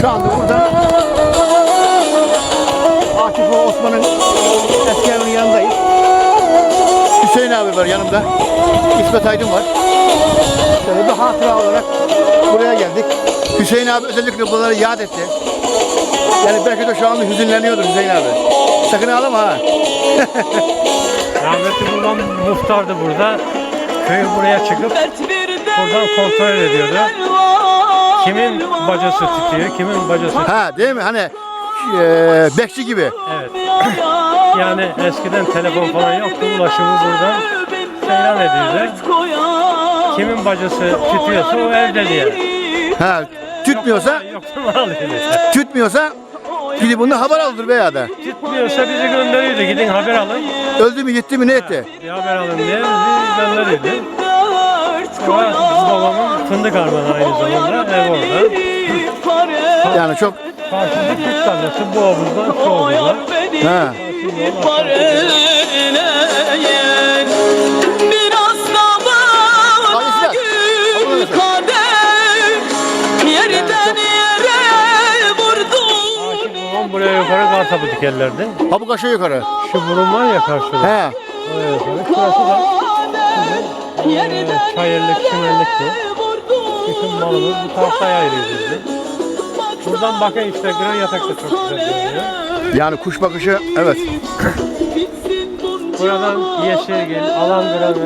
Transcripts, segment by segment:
Şu anda burada Akif ve Osman'ın eski evinin yanındayız. Hüseyin abi var yanımda. İsmet Aydın var. Şöyle bir hatıra olarak buraya geldik. Hüseyin abi özellikle bunları yad etti. Yani belki de şu anda hüzünleniyordur Hüseyin abi. Sakın ağlama ha. Rahmetli babam muhtardı burada. Köyü buraya çıkıp buradan kontrol ediyordu. Kimin bacası tutuyor, kimin bacası Ha değil mi? Hani eee bekçi gibi. Evet. Yani eskiden telefon falan yoktu. Ulaşımı buradan seyran ediyordu. Kimin bacası tutuyorsa o evde diye. Ha tütmüyorsa Yoksa mal alıyordu. tütmüyorsa gidip bunu haber aldır veya da. Tutmuyorsa bizi gönderiyordu. Gidin haber alın. Öldü mü gitti mi ne etti? Bir haber alın diye bizi gönderiyordu. Ama babamın fındık armanı aynı zamanda ev orada. Yani çok Karşımda tut tarlası bu omuzdan şu omuzdan. ha. Biraz da bunu gül kadeh Yerden yere vurdum Babam buraya yukarı kar tapı dikerlerdi. Ha bu kaşa yukarı. Şu burun var ya karşıda. He. Oraya yukarı. Şurası da Yerden çayırlık, çimenlikti. Bütün malımız bu tahtaya ayırıyordu. Buradan bakın işte Gran Yatak da çok güzel görünüyor. Yani kuş bakışı evet. Buradan Yeşilgil, Alandıranı.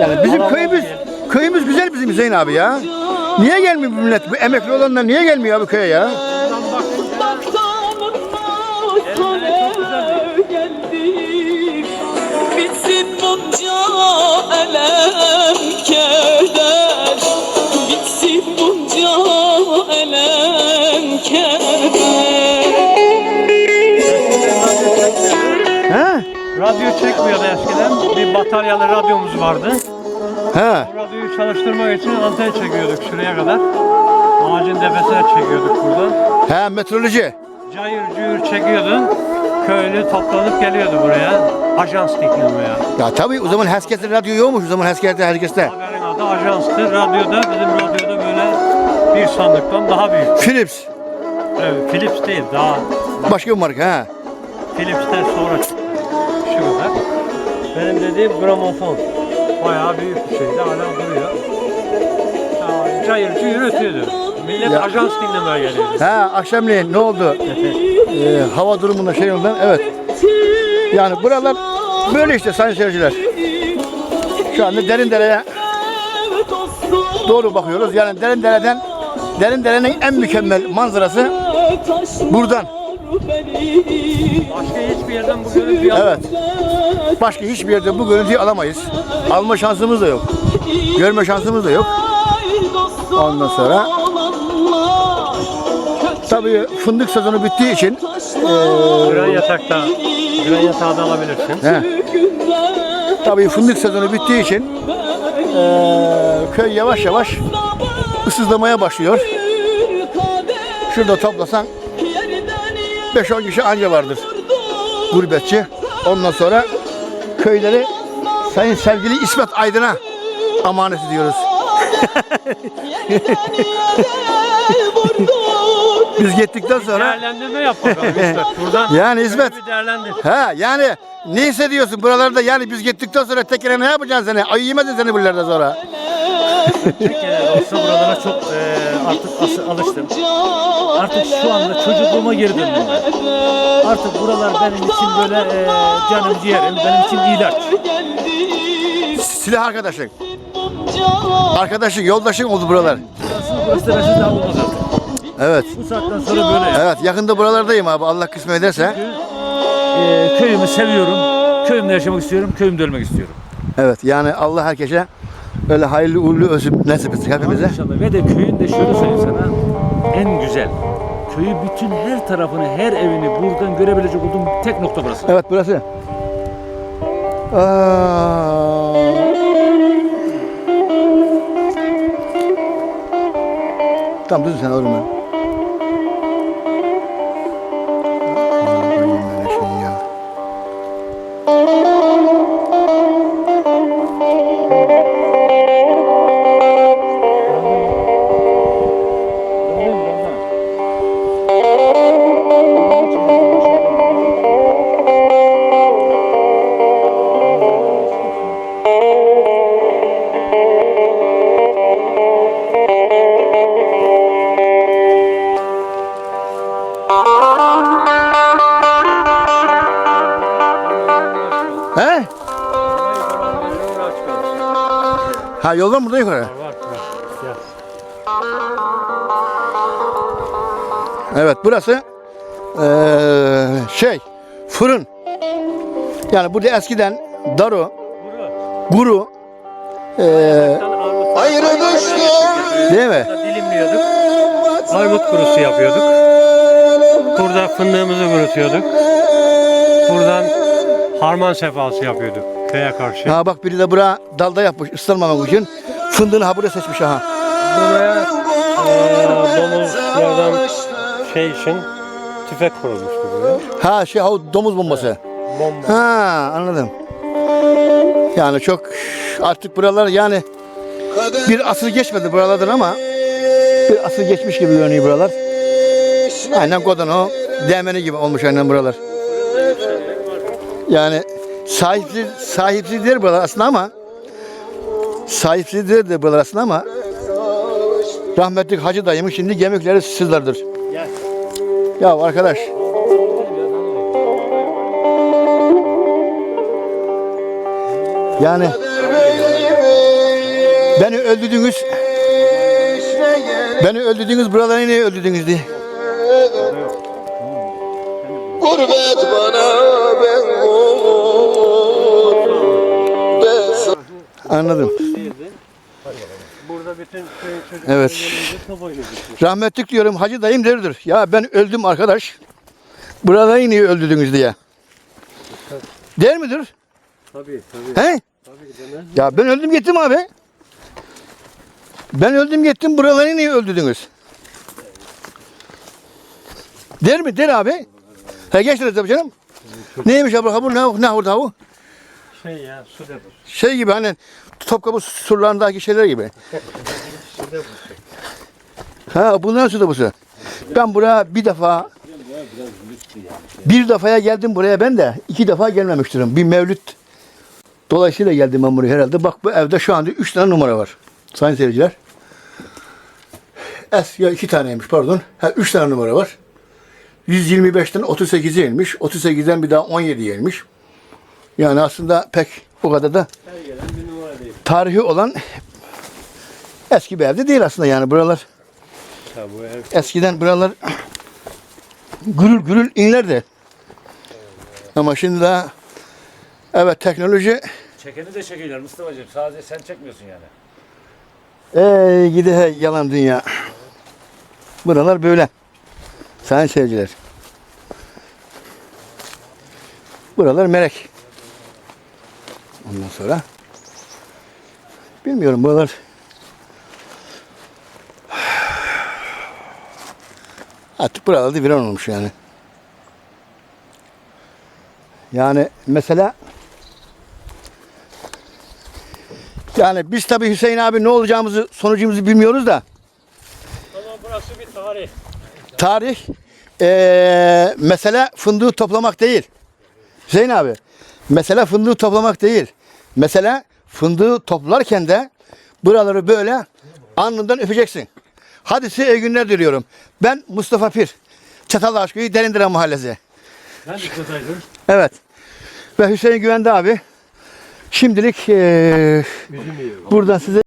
Yani bizim köyümüz köyümüz güzel bizim Hüseyin abi ya. Niye gelmiyor bu millet? Bu emekli olanlar niye gelmiyor abi köye ya? Elem keder Bitsin bunca elem keder He? Radyo çekmiyordu eskiden. Bir bataryalı radyomuz vardı. He. O radyoyu çalıştırmak için anten çekiyorduk şuraya kadar. Ağacın tepesine çekiyorduk buradan. He metroloji. Cayır cuyur çekiyordun. Köylü toplanıp geliyordu buraya. Ajans dikilmeye. Ya tabii o zaman herkeste radyo yokmuş o zaman herkeste herkeste. Haberin adı ajanstı. Radyoda bizim radyoda böyle bir sandıktan daha büyük. Philips. Evet, Philips değil daha. Başka bir marka ha. Philips'ten sonra. Şu kadar. Benim dediğim gramofon. Bayağı büyük bir şeydi. Hala duruyor. Ya, Cayır cuyur ötüyordu. Millet Ya. ajans dinlemeye geliyordu. Ha akşamleyin ne oldu? Ee, hava durumunda şey ondan evet. Yani buralar böyle işte sayın seyirciler. Şu anda derin dereye doğru bakıyoruz. Yani derin dereden derin derenin en mükemmel manzarası buradan. Başka hiçbir yerden bu görüntüyü Evet. Başka hiçbir yerde bu görüntüyü alamayız. Alma şansımız da yok. Görme şansımız da yok. Ondan sonra tabii fındık sezonu bittiği için Gran yatakta, gran yatağı da alabilirsin. he, tabii fındık sezonu bittiği için eee, köy yavaş yavaş ısızlamaya başlıyor. Şurada toplasan 5-10 kişi anca vardır gurbetçi. Ondan sonra köyleri Sayın sevgili İsmet Aydın'a emanet ediyoruz. Biz gittikten sonra Değerlendirme yap bakalım. Buradan Yani bir değerlendir. ha yani ne hissediyorsun buralarda yani biz gittikten sonra tekrar ne yapacaksın seni? Ayı yemedin seni buralarda sonra. Türkiye'de olsa buralara çok e, artık as- alıştım. Artık şu anda çocukluğuma geri döndüm ben. Artık buralar benim için böyle e, canım ciğerim, benim için ilaç. Silah arkadaşın. Arkadaşın, yoldaşın oldu buralar. Burası gösterisi daha olmaz artık. Evet. Bu saatten sonra böyle. Evet yakında buralardayım abi Allah kısmet ederse. E, köyümü seviyorum. Köyümde yaşamak istiyorum, köyümde ölmek istiyorum. Evet yani Allah herkese böyle hayırlı uğurlu özüm nasip etsin hepimize. İnşallah. Ve de köyün de şöyle söyleyeyim sana, en güzel. Köyü bütün her tarafını, her evini buradan görebilecek olduğum tek nokta burası. Evet burası. Aa. Tamam dur sen alırım ben. Ha yol var mı burada yukarı? Var var. Gel. Evet burası eee, şey fırın. Yani burada eskiden daro, guru eee, Ayrı değil mi? Dilimliyorduk. Armut kurusu yapıyorduk. Burada fındığımızı kurutuyorduk. Buradan harman sefası yapıyorduk köye karşı. Ha bak biri de bura dalda yapmış ıslanmamak için. Fındığını ha buraya seçmiş ha. Buraya eee domuzlardan şey için tüfek kurulmuştu buraya. Ha şey ha o domuz bombası. Bomba. Ha anladım. Yani çok artık buralar yani bir asır geçmedi buralardan ama bir asır geçmiş gibi görünüyor buralar. Aynen Kodano, Değmeni gibi olmuş aynen buralar. Yani sahipsiz, sahipsiz değil buralar aslında ama sahipsiz değil de buralar aslında ama rahmetli Hacı dayımın şimdi gemikleri sizlerdir. Gel. Ya arkadaş yani beni öldürdünüz beni öldürdünüz buraları niye öldürdünüz diye. Gurbet bana Anladım. Burada bütün çocukları Evet. gelince top oynadık. Rahmetlik diyorum hacı dayım deridir. Ya ben öldüm arkadaş. Buraları niye öldürdünüz diye. Der midir? Tabii tabii. He? Tabii demez. Ya ben öldüm gittim abi. Ben öldüm gittim buraları niye öldürdünüz? Der mi? Der abi. He geçtiniz tabii canım. Neymiş abi ha bu ne, ne orada bu? Şey ya su deposu. Şey gibi hani Topkapı surlarındaki şeyler gibi. Ha bunlar su deposu. Ben buraya bir defa bir defaya geldim buraya ben de iki defa gelmemiştim. Bir mevlüt dolayısıyla geldim ben buraya herhalde. Bak bu evde şu anda üç tane numara var. Sayın seyirciler. Es ya iki taneymiş pardon. Ha üç tane numara var. 125'ten 38'e inmiş. 38'den bir daha 17'ye inmiş. Yani aslında pek o kadar da tarihi olan eski bir evde değil aslında yani buralar. Ya bu ev Eskiden buralar gürül gürül inlerdi. Ama şimdi daha evet teknoloji Çekeni de çekiyorlar Mustafa'cığım. Sadece sen çekmiyorsun yani. ey gidi hey yalan dünya. Buralar böyle. Sayın seyirciler. Buralar melek. Ondan sonra bilmiyorum buralar artık buralarda viran olmuş yani. Yani mesela yani biz tabii Hüseyin abi ne olacağımızı sonucumuzu bilmiyoruz da Ama burası bir tarih. tarih eee mesele fındığı toplamak değil. Hüseyin abi mesele fındığı toplamak değil. Mesele fındığı toplarken de buraları böyle alnından öpeceksin. Hadi size iyi günler diliyorum. Ben Mustafa Pir. Çatal Aşköy'ü Derindire Mahallesi. Ben de kısaydın. Evet. Ve Hüseyin Güvende abi. Şimdilik yiyor. buradan size